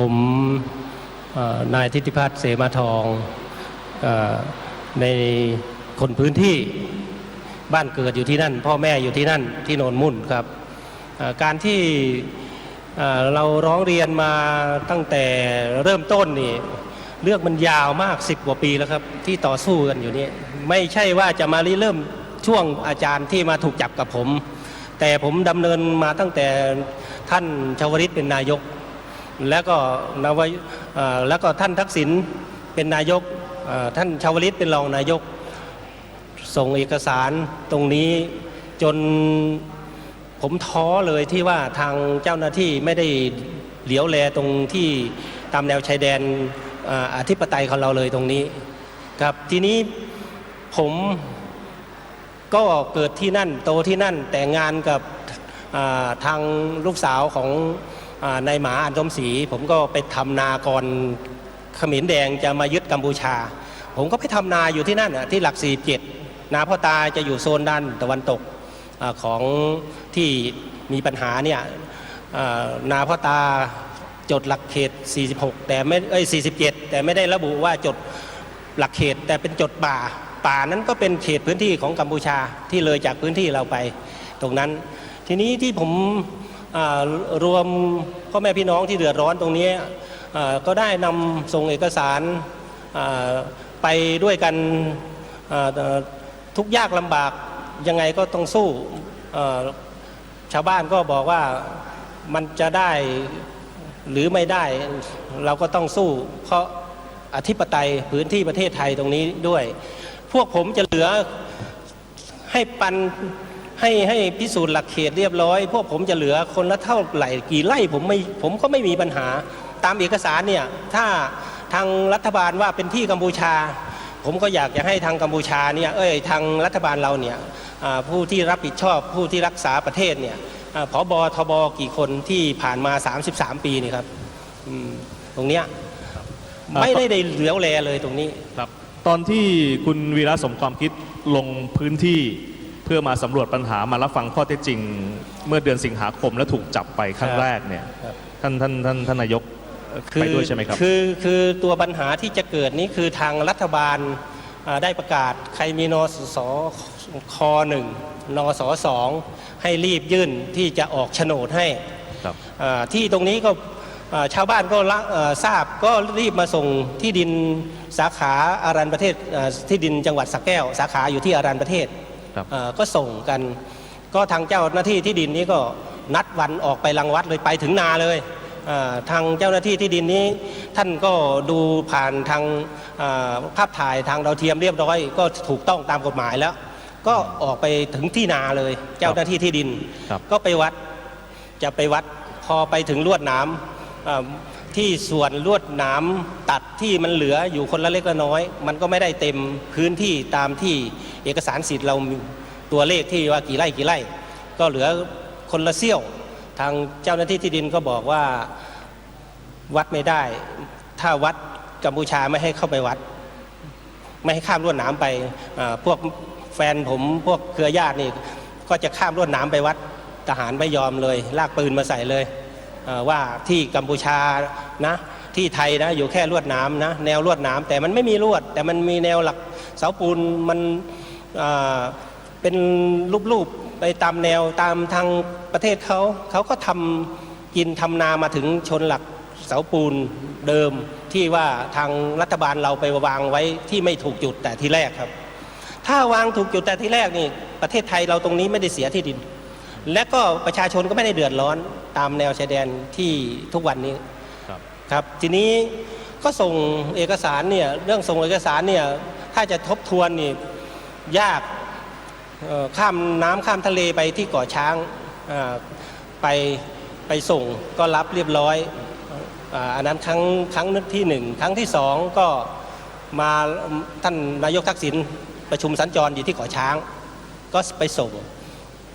ผมนายทิติพัฒน์เสมาทองอในคนพื้นที่บ้านเกิดอยู่ที่นั่น พ่อแม่อยู่ที่นั่นที่โนนมุ่นครับการที่เอ่อเราร้องเรียนมาตั้งแต่เริ่มต้นนี่เรื่องมันยาวมาก 10 กว่าปีแล้วครับ ที่ต่อสู้กันอยู่นี่ไม่ใช่ว่าจะมาริเริ่มช่วงอาจารย์ที่มาถูกจับกับผม แต่ผมดำเนินมาตั้งแต่ท่านชวริตเป็นนายก แล้วก็นวายแล้วก็ท่านทักษิณเป็นนายกท่านชาวลิตเป็นรองนายก ส่งเอกสารตรงนี้จนผมท้อเลยที่ว่าทางเจ้าหน้าที่ไม่ได้เหลียวแลตรงที่ตามแนวชายแดนอธิปไตยของเราเลยตรงนี้ครับทีนี้ผมก็เกิดที่นั่นโตที่นั่นแต่งงานกับทางลูกสาวของ อ่านหมาอันสมศรีผมก็ไปทำนาก่อนเขมรแดงจะมายึดกัมพูชา ผมก็ไปทำนาอยู่ที่นั่นน่ะที่หลักสี่เจ็ดนาพ่อตาจะอยู่โซนด้านตะวันตกอของที่มีปัญหาเนี่ยนาพ่อตาจดหลักเขต 46 แต่ไม่เอ้ย47 แต่ไม่ได้ระบุว่าจดหลักเขตแต่เป็นจดป่า ป่านั้นก็เป็นเขตพื้นที่ของกัมพูชาที่เลยจากพื้นที่เราไป ตรงนั้น ทีนี้ที่ผม รวมพ่อแม่พี่น้องที่เดือดร้อนตรงนี้ก็ได้นำส่งเอกสารไปด้วยกันทุกยากลำบากยังไงก็ต้องสู้ชาวบ้านก็บอกว่ามันจะได้หรือไม่ได้เราก็ต้องสู้ เพราะอธิปไตยพื้นที่ประเทศไทยตรงนี้ด้วย พวกผมจะเหลือให้ปัน ให้ให้พิสูจน์หลักเขตเรียบร้อย พวกผมจะเหลือคนละเท่าไหร่กี่ไร่ผมไม่ผมก็ไม่มีปัญหา ตามเอกสารเนี่ยถ้าทางรัฐบาลว่าเป็นที่กัมพูชา ผมก็อยากจะให้ทางกัมพูชาเนี่ยเอ้ยทางรัฐบาลเราเนี่ยอ่าผู้ที่รับผิดชอบผู้ที่รักษาประเทศเนี่ยอ่าผบทบกี่คนที่ผ่านมา 33 ปีนี่ครับอืมตรงเนี้ยไม่ได้ได้เหลียวแลเลยตรงนี้ครับ ตอนที่คุณวีระสมความคิดลงพื้นที่เพื่อมาสำรวจปัญหามารับฟังข้อเท็จจริง เมื่อเดือนสิงหาคมและถูกจับไปครั้งครับแรกเนี่ยครับท่านท่านท่านท่านนายกไปด้วยใช่ไหมครับคือคือตัวปัญหาที่จะเกิดนี้คือทางรัฐบาลอ่าได้ประกาศใครมีนสสคหนึ่งนสสองให้รีบยื่นที่จะออกโฉนดให้ครับอ่าที่ตรงนี้ก็อ่าชาวบ้านก็ละเอ่อทราบก็รีบมาส่งที่ดินสาขาอารันประเทศอ่าที่ดินจังหวัดสระแก้ว สาขาอยู่ที่อารันประเทศครับอ่า ก็ส่งกัน ก็ทางเจ้าหน้าที่ที่ดินนี้ก็นัดวันออกไปรังวัดเลยไปถึงนาเลยอ่าทางเจ้าหน้าที่ที่ดินนี้ ท่านก็ดูผ่านทางอ่าภาพถ่ายทางดาวเทียมเรียบร้อย ก็ถูกต้องตามกฎหมายแล้ว ก็ออกไปถึงที่นาเลย เจ้าหน้าที่ที่ดินครับก็ไปวัดจะไปวัดพอไปถึงลวดหน้ำอ่า ที่ส่วนลวดหน้ำตัดที่มันเหลืออยู่คนละเล็กละน้อย มันก็ไม่ได้เต็มพื้นที่ตามที่เอกสารสิทธิ์เรามีตัวเลขที่ว่ากี่ไร่กี่ไร่ ก็เหลือคนละเสี้ยว ทางเจ้าหน้าที่ที่ดินก็บอกว่าวัดไม่ได้ ถ้าวัดกัมพูชาไม่ให้เข้าไปวัด ไม่ให้ข้ามลวดหนามไปพวกแฟนผมพวกเครือญาตินี่ก็จะข้ามลวดหนามไปวัดทหารไม่ยอมเลย ลากปืนมาใส่เลย ว่าที่กัมพูชานะที่ไทยนะอยู่แค่ลวดนามนะแนวลวดนามแต่มันไม่มีลวด แต่มันมีแนวหลักเสาปูนมันเป็นรูปๆไปตามแนวตามทางประเทศเขาเขาก็ทำกินทำนามาถึงชนหลักเสาปูนเดิมที่ว่าทางรัฐบาลเราไปวางไว้ที่ไม่ถูกจุดแต่ที่แรกครับ ถ้าวางถูกจุดแต่ที่แรกนี่ประเทศไทยเราตรงนี้ไม่ได้เสียที่ดิน และก็ประชาชนก็ไม่ได้เดือดร้อนตามแนวชายแดนที่ทุกวันนี้ครับครับทีนี้ก็ส่งเอกสารเนี่ยเรื่องส่งเอกสารเนี่ยถ้าจะทบทวนนี่ยากเอ่อข้ามน้ำข้ามทะเลไปที่เกาะช้างอ่าไปไปส่งก็รับเรียบร้อยอ่าอันนั้นครั้งครั้งที่หนึ่งครั้งที่สองก็มาท่านนายกทักษิณประชุมสัญจรอยู่ที่เกาะช้าง ก็ไปส่ง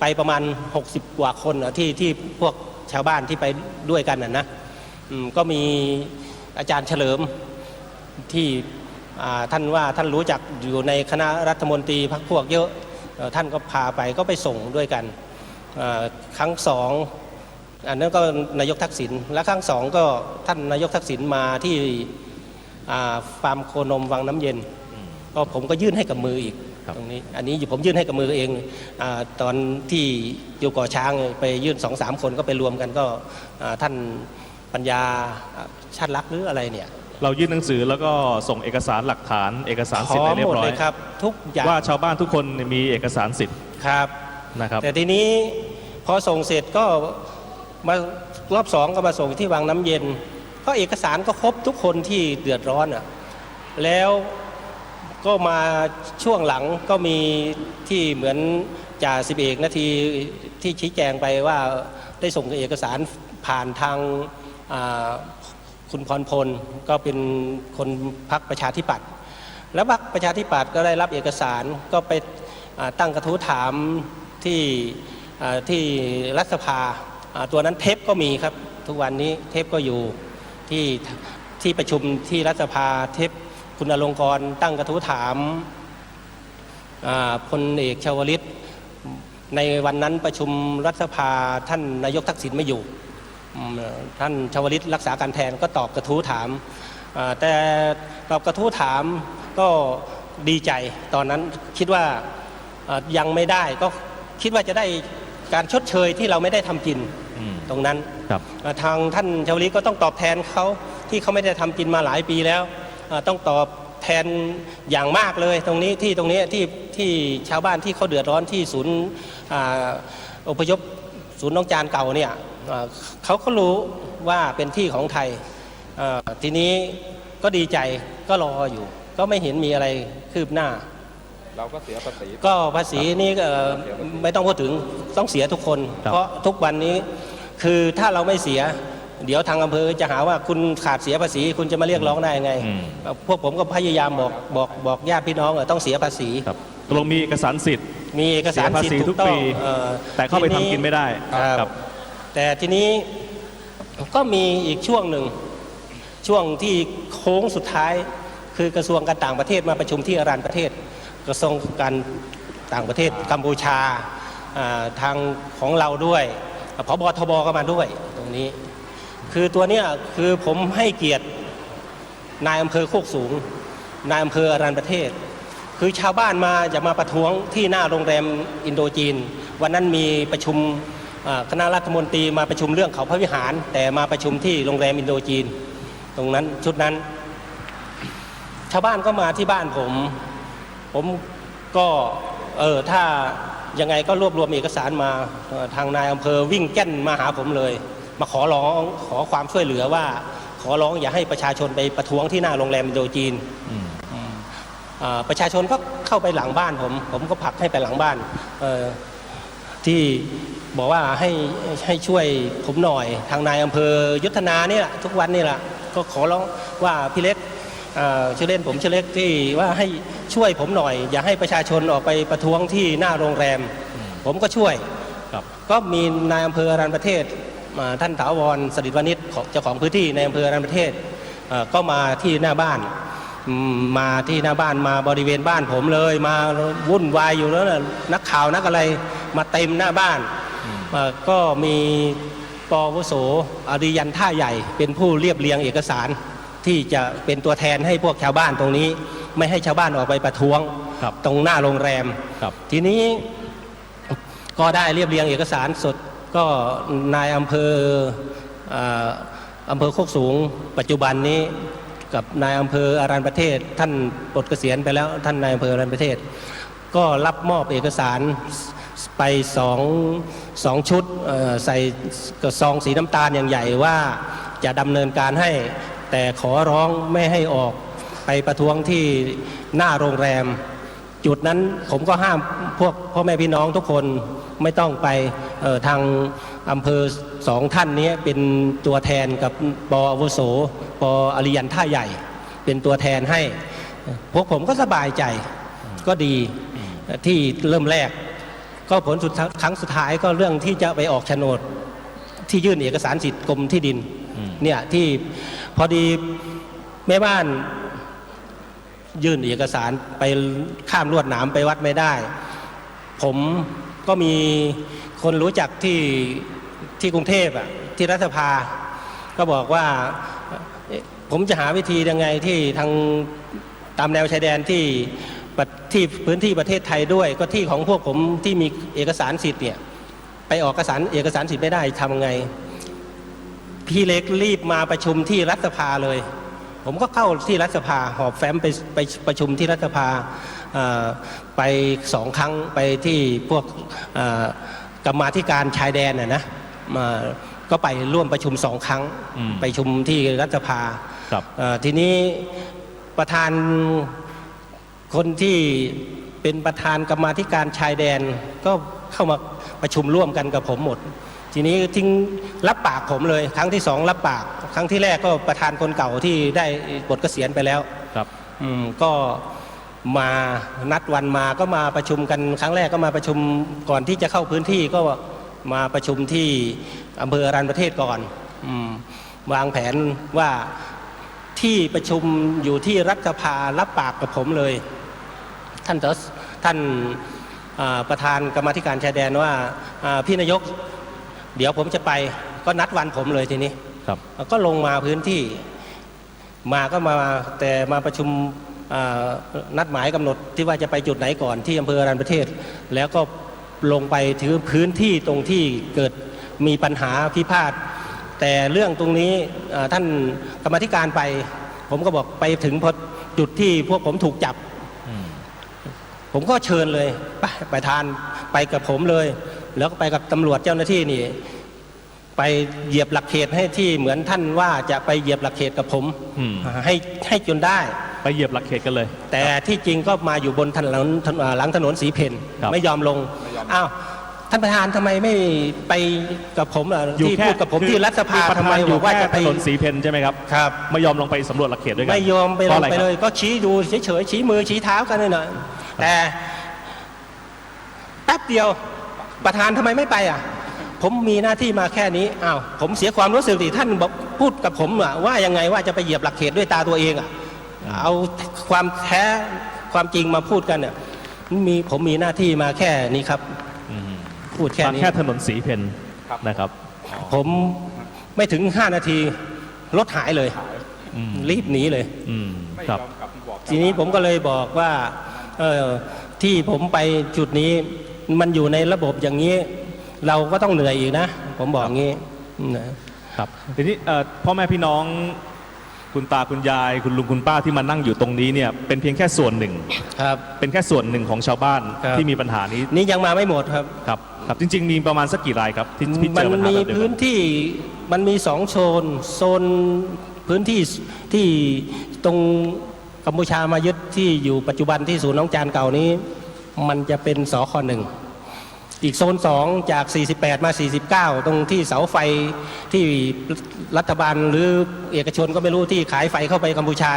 ไปประมาณ 60 กว่าคนน่ะที่ที่พวกชาวบ้านที่ไปด้วยกันนะนะอืมก็มีอาจารย์เฉลิมที่อ่าท่านว่าท่านรู้จักอยู่ในคณะรัฐมนตรีพักพวกเยอะเอ่อท่านก็พาไปก็ไปส่งด้วยกันอ่าครั้งสองอันนั้นก็นายกทักษิณและครั้งสองก็ท่านนายกทักษิณมาที่อ่าฟาร์มโคนมวังน้ำเย็นก็ผมก็ยื่นให้กับมืออีกครับ ตรงนี้ อันนี้ผมยื่นให้กับมือเองอาตอนที่อยู่ก่อช้างไปยื่นสองสามคนก็ไปรวมกันก็อ่าท่านปัญญาอ่าชาติรักหรืออะไรเนี่ยเรายื่นหนังสือแล้วก็ส่งเอกสารหลักฐาน เอกสารขสิทธิ์ออะไรเรียหมดบร้อเลยยครับทุกอย่างว่าชาวบ้านทุกคนมีเอกสารสิทธิ์ครับนะครับแต่ทีนี้พอส่งเสร็จก็มารอบสองก็มาส่งที่วังน้ำเย็น ก็เอกสารก็ครบทุกคนที่เดือดร้อนอะแล้ว ก็มาช่วงหลังก็มีที่เหมือนจ่าสิบเอกนาทีที่ชี้แจงไปว่าได้ส่งเอกสารผ่านทางคุณพรพลก็เป็นคนพักประชาธิปัตย์แล้วพักประชาธิปัตย์ก็ได้รับเอกสารก็ไปตั้งกระทู้ถามที่ที่รัฐสภาอ่าตัวนั้นเทปก็มีครับ ทุกวันนี้เทปก็อยู่ที่ที่ประชุมที่รัฐสภาเทป คุณอลงกรณ์ตั้งกระทู้ถามอ่าพลเอกชาวลิต ในวันนั้นประชุมรัฐสภาท่านนายกทักษิณไม่อยู่อืมท่านชวลิตรักษาการแทนก็ตอบกระทู้ถามอ่าแต่ตอบกระทู้ถามก็ดีใจตอนนั้นคิดว่าอ่ายังไม่ได้ก็คิดว่าจะได้การชดเชยที่เราไม่ได้ทำกินอืมตรงนั้นครับอ่าทางท่านชาวลิตก็ต้องตอบแทนเขาที่เขาไม่ได้ทำกินมาหลายปีแล้วอ่า ต้องตอบแทนอย่างมากเลยตรงนี้ที่ตรงนี้ที่ที่ชาวบ้านที่เขาเดือดร้อนที่ศูนย์อ่าอพยพศูนย์น้องจานเก่าเนี่ยอ่าเขาก็รู้ว่าเป็นที่ของไทยอ่าทีนี้ก็ดีใจก็รออยู่ ก็ไม่เห็นมีอะไรคืบหน้า เราก็เสียภาษีก็ภาษีนี่ก็เอ่อไม่ต้องพูดถึงต้องเสียทุกคนครับเพราะทุกวันนี้คือถ้าเราไม่เสีย เดี๋ยวทางอำเภอจะหาว่าคุณขาดเสียภาษี คุณจะมาเรียกร้องได้ไง อืมเอ่อพวกผมก็พยายามบอกบอกบอกญาติพี่น้องเออต้องเสียภาษี ครับตกลงมีเอกสารสิทธิ์ มีเอกสารเสียภาษีสิทธิ์ทุถูกกต้อปีงเอ่อแต่เข้าไปทำทีกินไม่ได้ครับ แต่ทีนี้ก็มีอีกช่วงหนึ่งช่วงที่โค้งสุดท้าย คือกระทรวงการต่างประเทศมาประชุมที่อารันประเทศ กระทรวงการต่างประเทศกัมพูชาอ่าทางของเราด้วยพบทบก็มาด้วยตรงนี้ คือตัวเนี้ยคือผมให้เกียรตินายอำเภอโคกสูง นายอำเภออรันประเทศ คือชาวบ้านมาจะมาประท้วงที่หน้าโรงแรมอินโดจีน วันนั้นมีประชุมคณะรัฐมนตรีมาประชุมเรื่องเขาพระวิหาร แต่มาประชุมที่โรงแรมอินโดจีน ตรงนั้นชุดนั้น ชาวบ้านก็มาที่บ้านผม ผมก็เออถ้ายังไงก็รวบรวมเอกสารมาทางนายอำเภอวิ่งแก้นมาหาผมเลย มาขอร้องขอความช่วยเหลือว่า ขอร้องอย่าให้ประชาชนไปประท้วงที่หน้าโรงแรมอินโดจีนอืมอ่าประชาชนก็เข้าไปหลังบ้านผม ผมก็ผลักให้ไปหลังบ้านเอ่อที่บอกว่าให้ให้ช่วยผมหน่อยทางนายอำเภอยุทธนาเนี่ยแหละทุกวันนี่แหละก็ขอร้องว่าพี่เล็กเอ่อชื่อเล่นผมชื่อเล็กที่ว่าให้ช่วยผมหน่อย อย่าให้ประชาชนออกไปประท้วงที่หน้าโรงแรม ผมก็ช่วยครับก็มีนายอำเภออรันประเทศอ่า ท่านถาวรสริตวณิชของเจ้าของพื้นที่ในอำเภออรันประเทศเอ่อก็มาที่หน้าบ้านอืมมาที่หน้าบ้านมาบริเวณบ้านผมเลย มาวุ่นวายอยู่แล้วนะนักข่าวนักอะไรมาเต็มหน้าบ้านเอ่อก็มีปวโสอริยันท่าใหญ่ เป็นผู้เรียบเรียงเอกสารที่จะเป็นตัวแทนให้พวกชาวบ้านตรงนี้ ไม่ให้ชาวบ้านออกไปประท้วงครับตรงหน้าโรงแรมครับทีนี้ก็ได้เรียบเรียงเอกสารสด ก็นายอำเภออำเภอโคกสูง ปัจจุบันนี้กับนายอำเภออารันประเทศ ท่านปลดเกษียณไปแล้วท่านนายอำเภออารันประเทศ ก็รับมอบเอกสารไปสองสองชุดใส่กระซองสีน้ำตาลอย่างใหญ่ว่าจะดำเนินการให้ แต่ขอร้องไม่ให้ออกไปประท้วงที่หน้าโรงแรม จุดนั้นผมก็ห้ามพวกพ่อแม่พี่น้องทุกคนไม่ต้องไปเอ่อทางอำเภอสองท่านนี้เป็นตัวแทนกับปออาวุโสปออริยันท่าใหญ่ เป็นตัวแทนให้ พวกผมก็สบายใจก็ดีที่เริ่มแรก ก็ผลสุดท้ายครั้งสุดท้ายก็เรื่องที่จะไปออกโฉนด ที่ยื่นเอกสารสิทธิ์กรมที่ดินอืมเนี่ยที่พอดีแม่บ้าน ยื่นเอกสารไปข้ามลวดหนามไปวัดไม่ได้ ผมก็มีคนรู้จักที่ที่กรุงเทพอะที่รัฐสภา ก็บอกว่าผมจะหาวิธียังไงที่ทางตามแนวชายแดนที่ที่พื้นที่ประเทศไทยด้วย ก็ที่ของพวกผมที่มีเอกสารสิทธิ์เนี่ยไปออกเอกสารเอกสารสิทธิ์ไม่ได้ทำไง พี่เล็กรีบมาประชุมที่รัฐสภาเลย ผมก็เข้าที่รัฐสภาหอบแฟ้มไปไปประชุมที่รัฐสภาเอ่อไปสองครั้งไปที่พวกเอ่อกรรมาธิการชายแดนน่ะนะมาก็ไปร่วมประชุมสองครั้งอืมไปชุมที่รัฐสภาครับเอ่อทีนี้ประธานคนที่เป็นประธานกรรมาธิการชายแดนก็ เข้ามาประชุมร่วมกันกับผมหมด ทีนี้ทิ้งรับปากผมเลย ครั้งที่สองรับปาก ครั้งที่แรกก็ประธานคนเก่าที่ได้ปลดเกษียณไปแล้วครับอืมก็มานัดวันมาก็มาประชุมกันครั้งแรกก็มาประชุมก่อนที่จะเข้าพื้นที่ก็มาประชุมที่อำเภออรัญญประเทศก่อนอมวางแผนว่าที่ประชุมอยู่ที่รัฐสภารับปากกับผมเลย ท่านเตอสท่านอ่า ประธานกรรมาธิการชายแดนว่าอ่าพี่นายก เดี๋ยวผมจะไปก็นัดวันผมเลยทีนี้ครับก็ลงมาพื้นที่มาก็มาแต่มาประชุมอ่านัดหมายกำหนดที่ว่าจะไปจุดไหนก่อนที่อำเภออรัญญประเทศ แล้วก็ลงไปถือพื้นที่ตรงที่เกิดมีปัญหาพิพาทแต่เรื่องตรงนี้อ่าท่านกรรมาธิการไป ผมก็บอกไปถึงพอจุดที่พวกผมถูกจับอืม ผมก็เชิญเลยไปไปทานไปกับผมเลย แล้วก็ไปกับตำรวจเจ้าหน้าที่นี่ ไปเหยียบหลักเขตให้ที่เหมือนท่านว่าจะไปเหยียบหลักเขตกับผมอืม ให้ให้จนได้ ไปเหยียบหลักเขตกันเลย แต่ที่จริงก็มาอยู่บนถนนถนนหลังถนนสีเพนครับ ไม่ยอมลงอ้าวท่านประธานทำไมไม่ไปกับผมล่ะที่พูดกับผมคือที่รัฐสภาคือประทำธาไมนอบยู่อกว่าแค่จะไปถนนสีเพนใช่ไหมครับครับ ไม่ยอมลงไปสำรวจหลักเขตด้วยกันไม่ยอมไปเพลราะงอะไรไปครับเลย ก็ชี้ดูเฉยๆชี้มือชี้เท้ากันเลยหน่อย แต่แป๊บเดียวประธานทำไมไม่ไปอะ ผมมีหน้าที่มาแค่นี้อ้าวผมเสียความรู้สึกดิท่านบอกพูดกับผมอะว่ายังไงว่าจะไปเหยียบหลักเขตด้วยตาตัวเองอะเอาความแท้ความจริงมาพูดกันเนี่ยมีผมมีหน้าที่มาแค่นี้ครับอืมพูดแค่มานี้แค่ถนนสีเพนครับนะครับ ผมไม่ถึง5นาทีรถหายเลยอืมรีบหนีเลยอืมไม่ครับยอมกลับมาบอกทีนี้ผมก็เลยบอกว่าเออ ที่ผมไปจุดนี้มันอยู่ในระบบอย่างนี้ เราก็ต้องเหนื่อยอีกนะ ผมบอกงี้นะครับทีนี้เอ่อพ่อแม่พี่น้องคุณตาคุณยายคุณลุงคุณป้าที่มานั่งอยู่ตรงนี้เนี่ยเป็นเพียงแค่ส่วนหนึ่งครับเป็นแค่ส่วนหนึ่งของชาวบ้านครับที่มีปัญหานี้ นี่ยังมาไม่หมดครับครับครับจริง ๆ มีประมาณสักกี่รายครับที่ที่เจมันอปัญหามีแบบเดียวพื้กันนที่มันมีสองโซนโซนพื้นที่ที่ตรง กัมพูชามายึดที่อยู่ปัจจุบันที่ศูนย์น้องจานเก่านี้ มันจะเป็นสคหนึ่งอีกโซน 2 จาก 48 มา 49 ตรงที่เสาไฟที่รัฐบาลหรือเอกชนก็ไม่รู้ที่ขายไฟเข้าไปกัมพูชา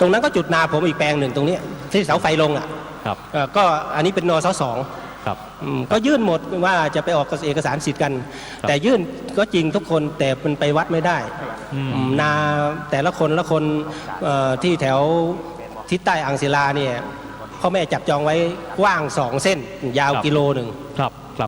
ตรงนั้นก็จุดนาผมอีกแปลงหนึ่งตรงเนี้ยที่เสาไฟลงอะครับเอ่อก็อันนี้เป็นนสสองครับอืมก็ยื่นหมดว่าจะไปออกเอกสารสิทธิ์กันครับแต่ยื่นก็จริงทุกคนแต่มันไปวัดไม่ได้อืมอืมนาแต่ละคนละคนเอ่อที่แถว ทิศใต้อ่างศิลาเนี่ยพ่อแม่จับจองไว้กว้างสองเส้น ยาวกิโลหนึ่ง